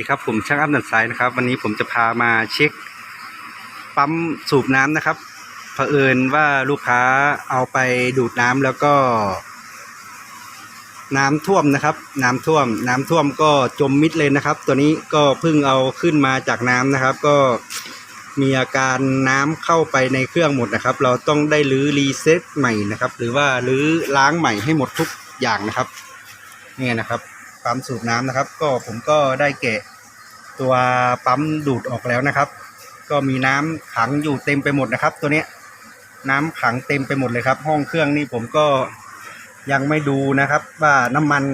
ดีครับผมช่างอัพนันไซด์นะครับ วันนี้ผมจะพามาเช็คปั๊มสูบน้ำนะครับเผอิญว่าลูกค้าเอาไปดูดน้ำแล้วก็ น้ำท่วมนะครับ น้ำท่วม น้ำท่วมก็จมมิดเลยนะครับ ตัวนี้ก็เพิ่งเอาขึ้นมาจากน้ำนะครับ ก็มีอาการน้ำเข้าไปในเครื่องหมดนะครับ เราต้องได้รื้อรีเซ็ตใหม่นะครับ หรือว่ารื้อล้างใหม่ให้หมดทุกอย่างนะครับนี่นะครับ ปั๊มสูบน้ำนะครับ ก็ผมก็ได้แกะตัวปั๊มดูดออกแล้วนะครับ ก็มีน้ำขังอยู่เต็มไปหมดนะครับ ตัวเนี้ยน้ำขังเต็มไปหมดเลยครับ ห้องเครื่องนี่ผมก็ยังไม่ดูนะครับ ว่าน้ำมัน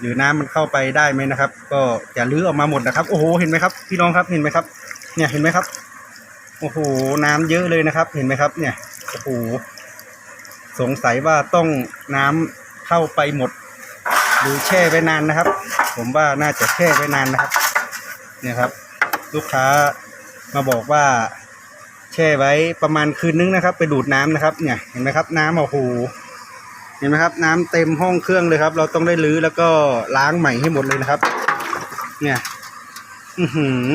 หรือน้ำมันเข้าไปได้ไหมนะครับ ก็จะลื้อออกมาหมดนะครับ โอ้โหเห็นไหมครับ พี่น้องครับเห็นไหมครับ เนี่ยเห็นไหมครับ โอ้โหน้ำเยอะเลยนะครับ เห็นไหมครับ เนี่ยโอ้โหสงสัยว่าต้องน้ำเข้าไปหมด หรือแช่ไว้นานนะครับ ผมว่าน่าจะแช่ไว้นานนะครับ เนี่ยครับ ลูกค้ามาบอกว่า แช่ไว้ประมาณคืนนึงนะครับ ไปดูดน้ำนะครับ เนี่ยเห็นไหมครับ น้ำโอ้โหเห็นไหมครับ น้ำเต็มห้องเครื่องเลยครับ เราต้องได้รื้อแล้วก็ล้างใหม่ให้หมดเลยนะครับ เนี่ยอือหือ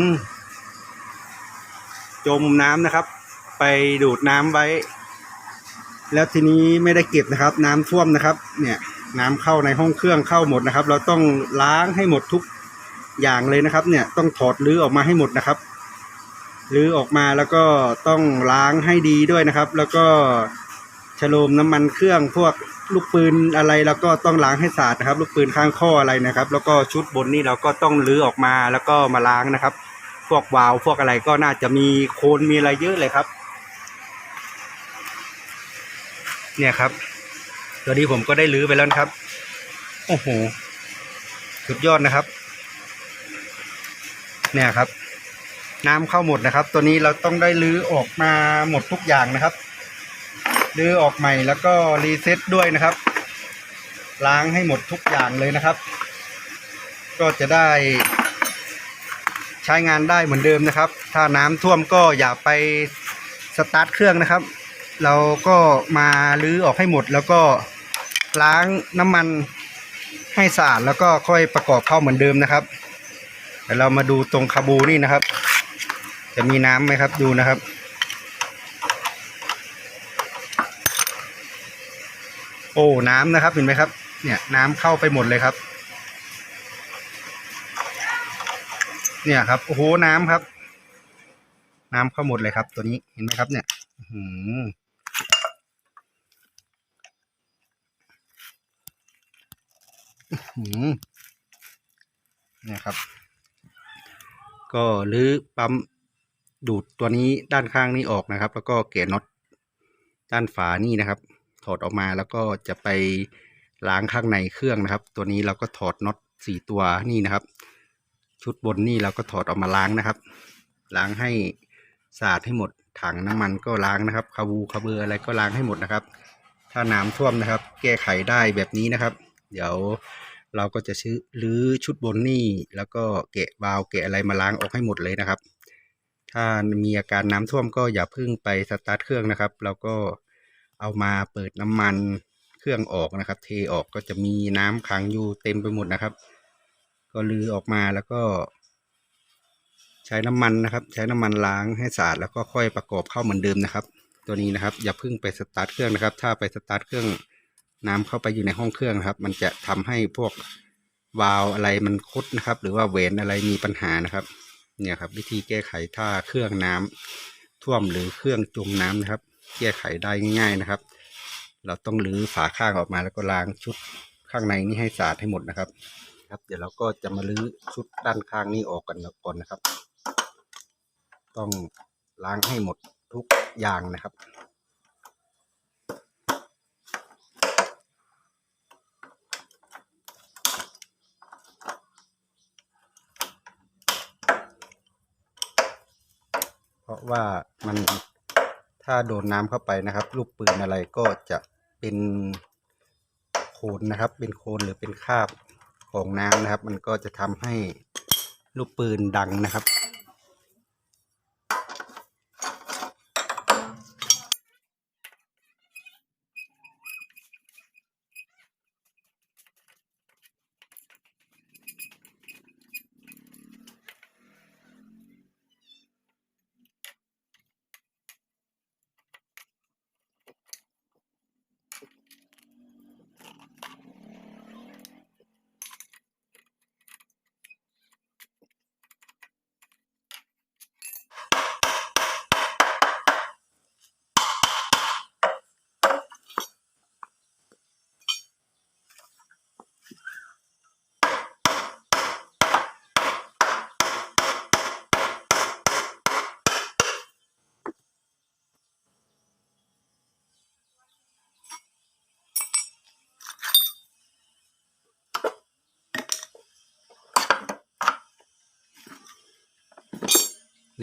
จมน้ำนะครับ ไปดูดน้ำไว้ แล้วทีนี้ไม่ได้เก็บนะครับ น้ำท่วมนะครับ เนี่ย น้ำเข้าในห้องเครื่องเข้าหมดนะครับ เราต้องล้างให้หมดทุกอย่างเลยนะครับ เนี่ยต้องถอดรื้อออกมาให้หมดนะครับรื้อออกมาแล้วก็ต้องล้างให้ดีด้วยนะครับ แล้วก็ฉโลมน้ำมันเครื่องพวกลูกปืนอะไรแล้วก็ต้องล้างให้สะอาดนะครับ ลูกปืนข้างข้ออะไรนะครับ แล้วก็ชุดบนนี่เราก็ต้องรื้อออกมาแล้วก็มาล้างนะครับ พวกวาล์วพวกอะไรก็น่าจะมีโคลนมีอะไรเยอะเลยครับ เนี่ยครับ ตัวนี้ผมก็ได้รื้อไปแล้วนะครับ โอ้โห สุดยอดนะครับ เนี่ยครับ น้ำเข้าหมดนะครับ ตัวนี้เราต้องได้รื้อออกมาหมดทุกอย่างนะครับรื้อออกใหม่แล้วก็รีเซ็ตด้วยนะครับ ล้างให้หมดทุกอย่างเลยนะครับ ก็จะได้ ใช้งานได้เหมือนเดิมนะครับ ถ้าน้ำท่วมก็อย่าไปสตาร์ทเครื่องนะครับ เราก็มาลื้อออกให้หมดแล้วก็ ล้างน้ำมันให้สะอาดแล้วก็ค่อยประกอบเข้าเหมือนเดิมนะครับเดี๋ยวเรามาดูตรงคาบูนี่นะครับ จะมีน้ำไหมครับดูนะครับ โอ้น้ำนะครับเห็นไหมครับ เนี่ยน้ำเข้าไปหมดเลยครับ เนี่ยครับโอ้โหน้ำครับ น้ำเข้าหมดเลยครับ ตัวนี้เห็นไหมครับ เนี่ยอือหืออื้อหือ เนี่ยครับ ก็รื้อปั๊มดูดตัวนี้ด้านข้างนี้ออกนะครับ แล้วก็เกะน็อตด้านฝานี่นะครับ ถอดออกมาแล้วก็จะไปล้างข้างในเครื่องนะครับ ตัวนี้เราก็ถอดน็อตสี่ตัวนี่นะครับ ชุดบนนี่เราก็ถอดออกมาล้างนะครับ ล้างให้สะอาดให้หมดถังน้ำมันก็ล้างนะครับคาบูคาเบอร์อะไรก็ล้างให้หมดนะครับ ถ้าน้ำท่วมนะครับ แก้ไขได้แบบนี้นะครับ เดี๋ยวเราก็จะซื้อรื้อชุดบนนี่แล้วก็เกะวาวเกะอะไรมาล้างออกให้หมดเลยนะครับ ถ้ามีอาการน้ำท่วมก็อย่าเพิ่งไปสตาร์ทเครื่องนะครับ เราก็เอามาเปิดน้ำมันเครื่องออกนะครับ เทออกก็จะมีน้ำขังอยู่เต็มไปหมดนะครับ ก็ลือออกมาแล้วก็ ใช้น้ำมันนะครับ ใช้น้ำมันล้างให้สะอาดแล้วก็ค่อยประกอบเข้าเหมือนเดิมนะครับ ตัวนี้นะครับ อย่าเพิ่งไปสตาร์ทเครื่องนะครับ ถ้าไปสตาร์ทเครื่อง น้ำเข้าไปอยู่ในห้องเครื่องนะครับ มันจะทำให้พวกวาล์วอะไรมันคุดนะครับ หรือว่าเวนอะไรมีปัญหานะครับ เนี่ยครับ วิธีแก้ไขถ้าเครื่องน้ำท่วมหรือเครื่องจมน้ำนะครับ แก้ไขได้ง่าย ๆนะครับ เราต้องรื้อฝาข้างออกมาแล้วก็ล้างชุดข้างในนี้ให้สะอาดให้หมดนะครับ ครับ เดี๋ยวเราก็จะมาลื้อชุดด้านข้างนี้ออกกันก่อนนะครับ ต้องล้างให้หมดทุกอย่างนะครับ ราะว่ามันถ้าโดนน้ำเข้าไปนะครับ ลูกปืนอะไรก็จะเป็นโคลนนะครับ เป็นโคลนหรือเป็นคราบของน้ำนะครับ มันก็จะทำให้ลูกปืนดังนะครับ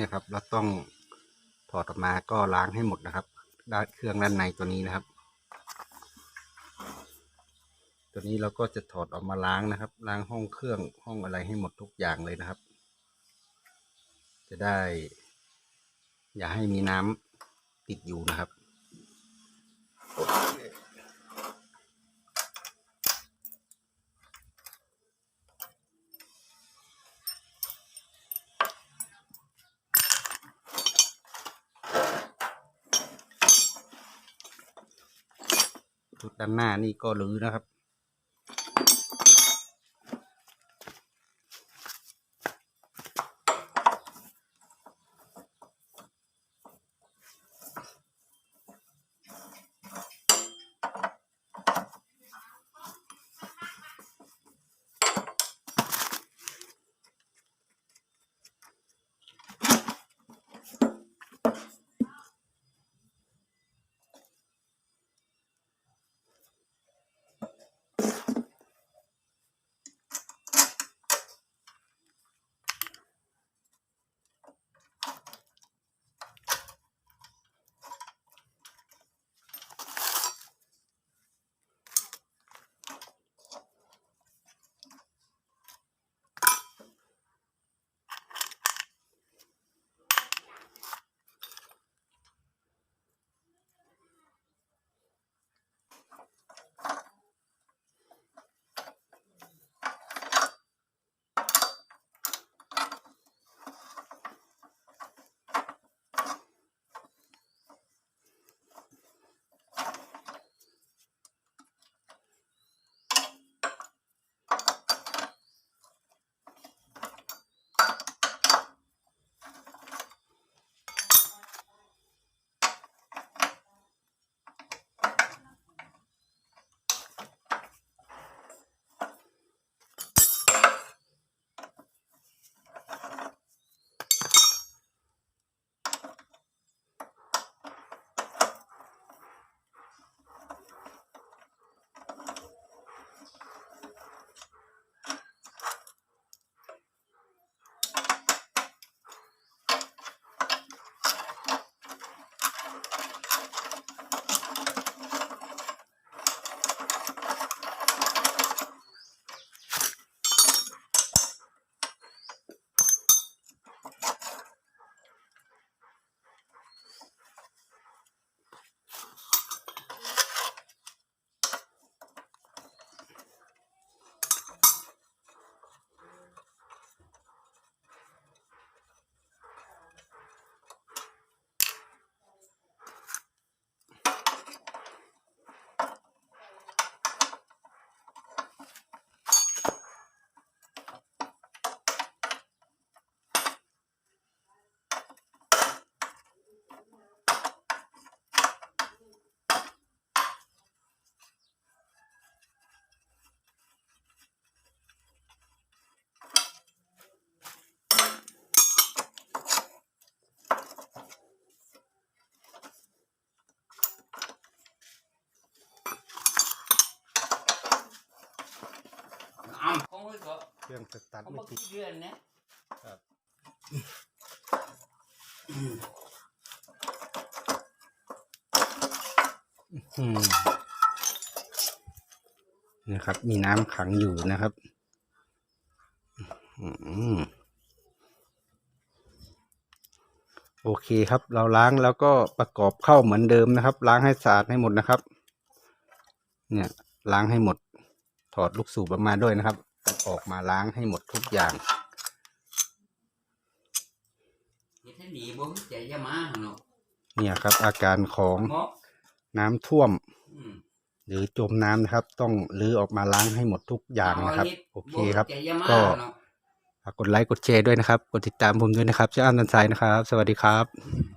เนี่ยครับ เราต้องถอดออกมาก็ล้างให้หมดนะครับด้านเครื่องด้านในตัวนี้นะครับ ตัวนี้เราก็จะถอดออกมาล้างนะครับ ล้างห้องเครื่องห้องอะไรให้หมดทุกอย่างเลยนะครับ จะได้ อย่าให้มีน้ำติดอยู่นะครับ ชุ ด้านหน้านี่ก็รื้อนะครับ เครื่องสตาร์ท không ไม่ có ติด cái duyên nhé ครับอืมนะครับ มีน้ำขังอยู่นะครับอืมโอเคครับ เราล้างแล้วก็ประกอบเข้าเหมือนเดิมนะครับ ล้างให้สะอาดให้หมดนะครับ เนี่ยล้างให้หมด ถอดลูกสูบออกมาด้วยนะครับ ออกมาล้างให้หมดทุกอย่าง thì thế nhị bố chạy ra má hả nó เนี่ยครับอาการของ mốt น้ำท่วม ừ. หรือจมน้ำนะครับ ต้องรื้อออกมาล้างให้หมดทุกอย่างนะครับ Rồi, โอเค bố ครับ chạy ra má Có. hả nó ฝากกดไลค์กดแชร์ด้วยนะครับ กดติดตามผมด้วยนะครับชื่ออ้ามตันไซนะครับ สวัสดีครับ ừ.